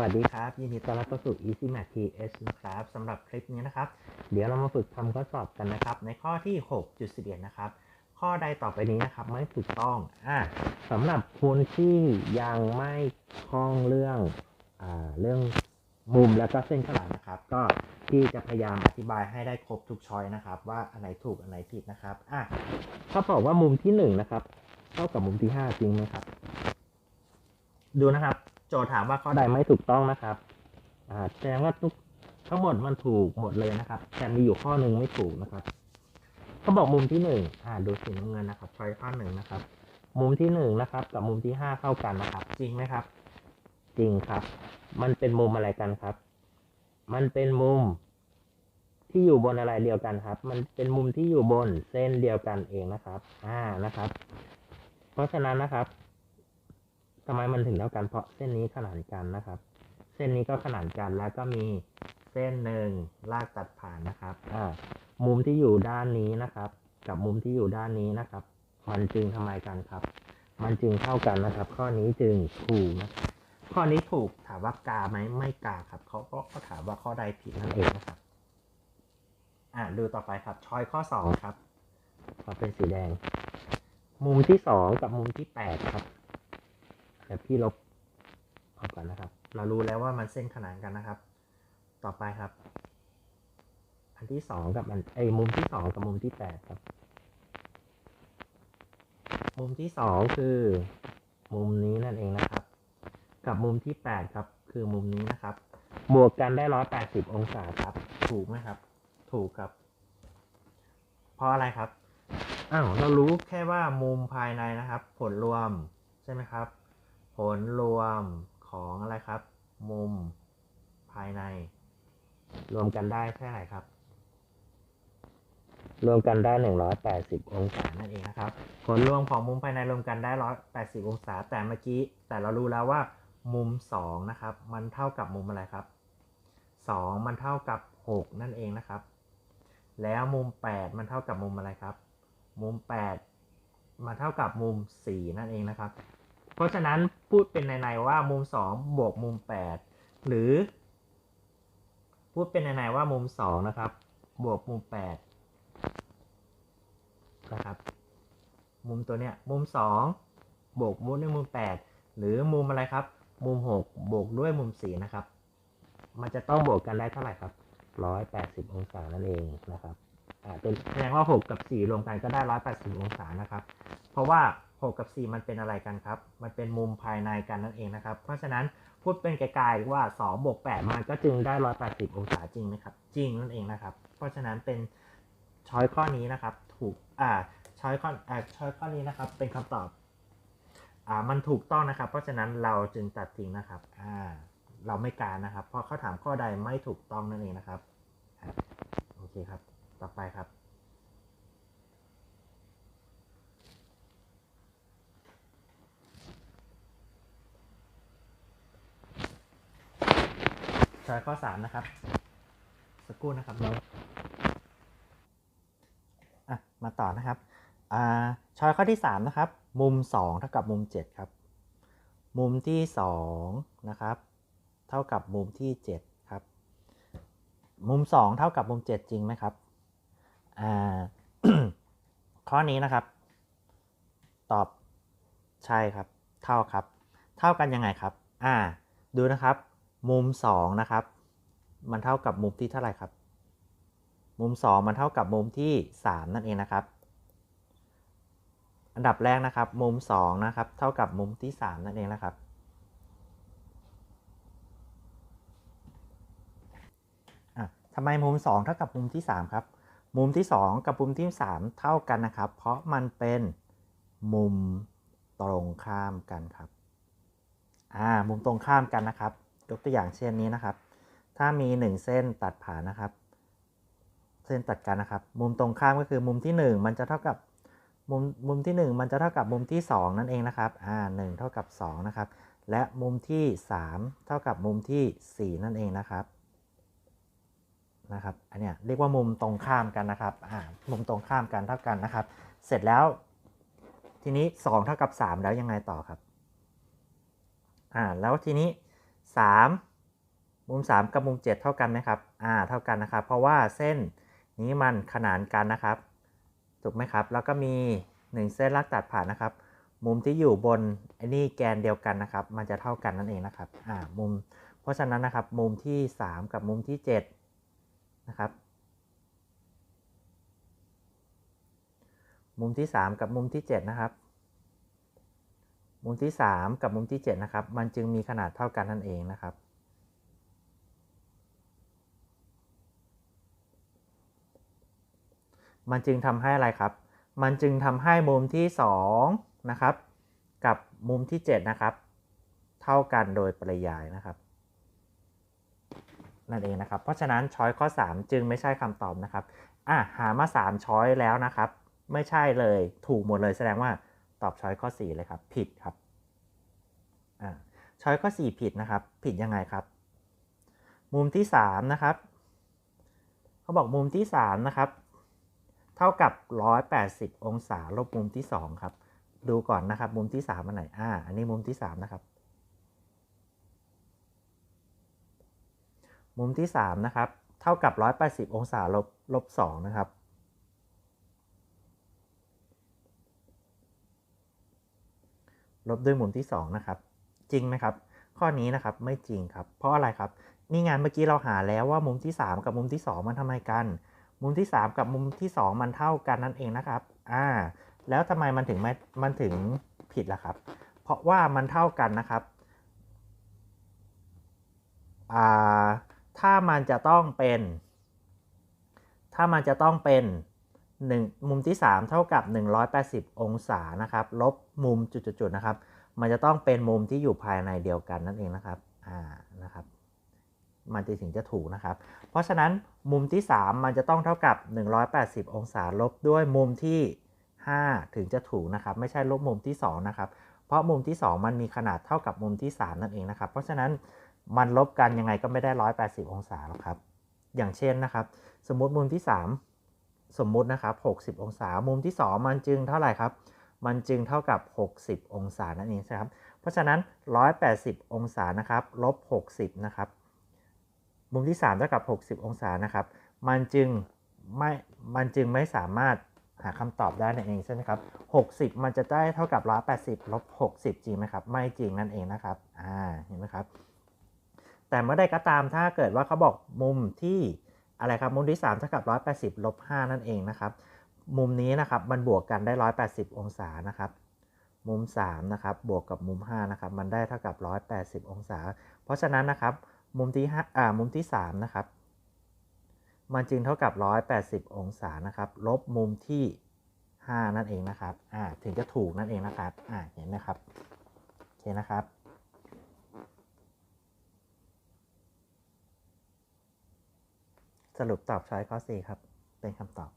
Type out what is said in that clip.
วัสดีครับ ยินดีต้อนรับเข้าสู่ Easy Math TS นะครับสำหรับคลิปนี้นะครับ เดี๋ยวเรามาฝึกทำข้อสอบกันนะครับ ในข้อที่ 6.11 นะครับ ข้อใดต่อไปนี้นะครับไม่ถูกต้องอ่าสำหรับคุณที่ยังไม่คล่องเรื่องอ่าเรื่องมุมแล้วก็เส้นขนานนะครับ ก็ที่จะพยายามอธิบายให้ได้ครบทุกช้อยนะครับ ว่าอันไหนถูกอันไหนผิดนะครับอะเขาบอกว่ามุมที่หนึ่งนะครับเท่ากับมุมที่ห้าจริงไหมครับ ดูนะครับ โจทย์ถามว่าข้อใดไม่ถูกต้องนะครับอ่าแสดงว่าทุกทั้งหมดมันถูกหมดเลยนะครับแต่มีอยู่ข้อหนึ่งไม่ถูกนะครับเขาบอกมุมที่หนึ่งอ่าดูสีน้ำเงินนะครับช้อยข้อหนึ่งนะครับ มุมที่หนึ่งนะครับ กับมุมที่ห้าเข้ากันนะครับ จริงไหมครับ จริงครับ มันเป็นมุมอะไรกันครับ มันเป็นมุมที่อยู่บนอะไรเดียวกันครับ มันเป็นมุมที่อยู่บนเส้นเดียวกันเองนะครับ อ่านะครับ เพราะฉะนั้นนะครับ ทำไมมันถึงเท่ากันเพราะเส้นนี้ขนานกันนะครับ เส้นนี้ก็ขนานกันแล้วก็มีเส้นหนึ่งลากตัดผ่านนะครับอ่ามุมที่อยู่ด้านนี้นะครับ กับมุมที่อยู่ด้านนี้นะครับ มันจึงทำไมกันครับ มันจึงเท่ากันนะครับ ข้อนี้จึงถูกนะข้อนี้ถูกถามว่ากาไหมไม่กาครับเขาก็เขาถามว่าข้อใดผิดนั่นเองนะครับอ่าดูต่อไปครับช้อยข้อสองครับขอเป็นสีแดง มุมที่สองกับมุมที่แปดครับ เดี๋ยวพี่ลบออกก่อนนะครับ เรารู้แล้วว่ามันเส้นขนานกันนะครับ ต่อไปครับ อันที่สองกับอันไอ้มุมที่สองกับมุมที่แปดครับ มุมที่สองคือ มุมนี้นั่นเองนะครับ กับมุมที่แปดครับ คือมุมนี้นะครับ บวกกันได้ร้อยแปดสิบองศาครับ ถูกไหมครับ ถูกครับ เพราะอะไรครับอ้าวเรารู้แค่ว่ามุมภายในนะครับ ผลรวมใช่ไหมครับ ผลรวมของอะไรครับ มุมภายใน รวมกันได้แค่ไหนครับ รวมกันได้ 180 องศานั่นเองนะครับ ผลรวมของมุมภายในรวมกันได้ 180 องศา แต่เมื่อกี้ แต่เรารู้แล้วว่า มุม 2 นะครับ มันเท่ากับมุมอะไรครับ 2 มันเท่ากับ 6 นั่นเองนะครับ แล้วมุม 8 มันเท่ากับมุมอะไรครับ มุม 8 มันเท่ากับมุม 4 นั่นเองนะครับ เพราะฉะนั้นพูดเป็นในๆว่ามุม 2 บวกมุม 8 หรือ พูดเป็นในๆว่ามุม 2 นะครับ บวกมุม 8 นะครับ มุมตัวเนี้ยมุม 2 บวกมุมด้วยมุม 8 หรือมุมอะไรครับ มุม 6 บวกด้วยมุม 4 นะครับ มันจะต้องบวกกันได้เท่าไหร่ครับ 180 องศานั่นเองนะครับเป็นแสดงว่า 6 กับ 4 รวมกันก็ได้ 180 องศานะครับ เพราะว่า 6 กับ 4 มันเป็นอะไรกันครับ มันเป็นมุมภายในกันนั่นเองนะครับ เพราะฉะนั้นพูดเป็นไกลๆว่า2บวก8มันก็จึงได้ 180 องศาจริงไหมครับ จริงนั่นเองนะครับ เพราะฉะนั้นเป็นช้อยข้อนี้นะครับ ถูก อ่า ช้อยข้อ อ่า ช้อยข้อนี้นะครับ เป็นคำตอบ อ่า มันถูกต้องนะครับ เพราะฉะนั้นเราจึงตัดทิ้งนะครับ อ่า เราไม่การนะครับ เพราะเขาถามข้อใดไม่ถูกต้องนั่นเองนะครับ โอเคครับ ต่อไปครับ ช้อยข้อสามนะครับ สักครู่นะครับน้องอะมาต่อนะครับอ่าช้อยข้อที่สามนะครับ มุมสองเท่ากับมุมเจ็ดครับ มุมที่สองนะครับ เท่ากับมุมที่เจ็ดครับ มุมสองเท่ากับมุมเจ็ดจริงไหมครับอ่าข้อนี้นะครับ ตอบใช่ครับ เท่าครับ เท่ากันยังไงครับ อ่า ดูนะครับ มุม 2 นะครับ มันเท่ากับมุมที่เท่าไหร่ครับ มุม 2 มันเท่ากับมุมที่ 3 นั่นเองนะครับ อันดับแรกนะครับ มุม 2 นะครับ เท่ากับมุมที่ 3 นั่นเองนะครับอะทำไมมุม 2 เท่ากับมุมที่ 3 ครับ มุมที่ 2 กับมุมที่ 3 เท่ากันนะครับ เพราะมันเป็นมุมตรงข้ามกันครับ อ่า มุมตรงข้ามกันนะครับ ยกตัวอย่างเช่นนี้นะครับ ถ้ามี 1 เส้นตัดผ่านนะครับ เส้นตัดกันนะครับ มุมตรงข้ามก็คือมุมที่ 1 มันจะเท่ากับมุมมุมที่ 1 มันจะเท่ากับมุมที่ 2 นั่นเองนะครับอ่า1เท่ากับ 2 นะครับ และมุมที่ 3 เท่ากับมุมที่ 4 นั่นเองนะครับนะครับ อันเนี้ยเรียกว่ามุมตรงข้ามกันนะครับอ่ามุมตรงข้ามกันเท่ากันนะครับ เสร็จแล้ว ทีนี้ 2 เท่ากับ 3 แล้วยังไงต่อครับอ่าแล้วทีนี้ 3 มุม 3 กับมุม 7 เท่ากันไหมครับ อ่า เท่ากันนะครับ เพราะว่าเส้นนี้มันขนานกันนะครับ ถูกไหมครับ แล้วก็มี 1 เส้นลากตัดผ่านนะครับ มุมที่อยู่บนไอ้นี่แกนเดียวกันนะครับ มันจะเท่ากันนั่นเองนะครับ อ่า มุม เพราะฉะนั้นนะครับ มุมที่ 3 กับมุมที่ 7 นะครับ มุมที่ 3 กับมุมที่ 7 นะครับ มุมที่ 3 กับมุมที่ 7 นะครับ มันจึงมีขนาดเท่ากันนั่นเองนะครับ มันจึงทำให้อะไรครับ มันจึงทำให้มุมที่ 2 นะครับ กับมุมที่ 7 นะครับ เท่ากันโดยปริยายนะครับนั่นเองนะครับ เพราะฉะนั้นช้อยข้อ 3 จึงไม่ใช่คำตอบนะครับ อะหามา 3 ช้อยแล้วนะครับ ไม่ใช่เลย ถูกหมดเลยแสดงว่า ตอบช้อยข้อ 4 เลยครับ ผิดครับช้อยข้อ 4 ผิดนะครับ ผิดยังไงครับ มุมที่ 3 นะครับ เขาบอกมุมที่ 3 นะครับ เท่ากับ 180 องศาลบมุมที่ 2 ครับ ดูก่อนนะครับ มุมที่ 3 อันไหน อ่า อันนี้มุมที่ 3 นะครับ มุมที่ 3 นะครับ เท่ากับ 180 องศาลบลบ2นะครับ ลบด้วยมุมที่ 2 นะครับ จริงไหมครับ ข้อนี้นะครับไม่จริงครับ เพราะอะไรครับ นี่งานเมื่อกี้เราหาแล้วว่ามุมที่ 3 กับมุมที่ 2 มันทำไมกัน มุมที่ 3 กับมุมที่ 2 มันเท่ากันนั่นเองนะครับ อ่า แล้วทำไมมันถึงไม่มันถึงผิดล่ะครับ เพราะว่ามันเท่ากันนะครับ อ่า ถ้ามันจะต้องเป็น ถ้ามันจะต้องเป็น 1มุมที่ 3 เท่ากับ 180 องศานะครับ ลบมุมจุดๆนะครับ มันจะต้องเป็นมุมที่อยู่ภายในเดียวกันนั่นเองนะครับอ่านะครับ มันจะถึงจะถูกนะครับ เพราะฉะนั้นมุมที่ 3 มันจะต้องเท่ากับ 180 องศาลบด้วยมุมที่ 5 ถึงจะถูกนะครับ ไม่ใช่ลบมุมที่ 2 นะครับ เพราะมุมที่ 2 มันมีขนาดเท่ากับมุมที่ 3 นั่นเองนะครับ เพราะฉะนั้นมันลบกันยังไงก็ไม่ได้ 180 องศาหรอกครับ อย่างเช่นนะครับ สมมุติมุมที่ 3 สมมุตินะครับ 60 องศา มุมที่ 2 มันจึงเท่าไหร่ครับ มันจึงเท่ากับ 60 องศานั่นเองใช่ครับ เพราะฉะนั้น 180 องศานะครับลบ 60 นะครับ มุมที่ 3 เท่ากับ 60 องศานะครับ มันจึงไม่ มันจึงไม่สามารถหาคำตอบได้นั่นเองใช่ไหมครับ 60 มันจะได้เท่ากับ 180ลบ60 จริงไหมครับ ไม่จริงนั่นเองนะครับ อ่า เห็นไหมครับ แต่เมื่อใดก็ตามถ้าเกิดว่าเขาบอกมุมที่ อะไรครับมุมที่3เท่ากับ 180ลบ5นั่นเองนะครับ มุมนี้นะครับมันบวกกันได้ 180 องศานะครับมุม3นะครับบวกกับมุม5นะครับมันได้เท่ากับ 180 องศา เพราะฉะนั้นนะครับมุมที่5อ่ามุมที่3นะครับมันจึงเท่ากับ 180 องศานะครับลบมุมที่ 5 นั่นเองนะครับอ่าถึงจะถูกนั่นเองนะครับอ่าเห็นไหมครับโอเคนะครับ สรุปตอบช้อยข้อ 4 ครับ เป็นคำตอบ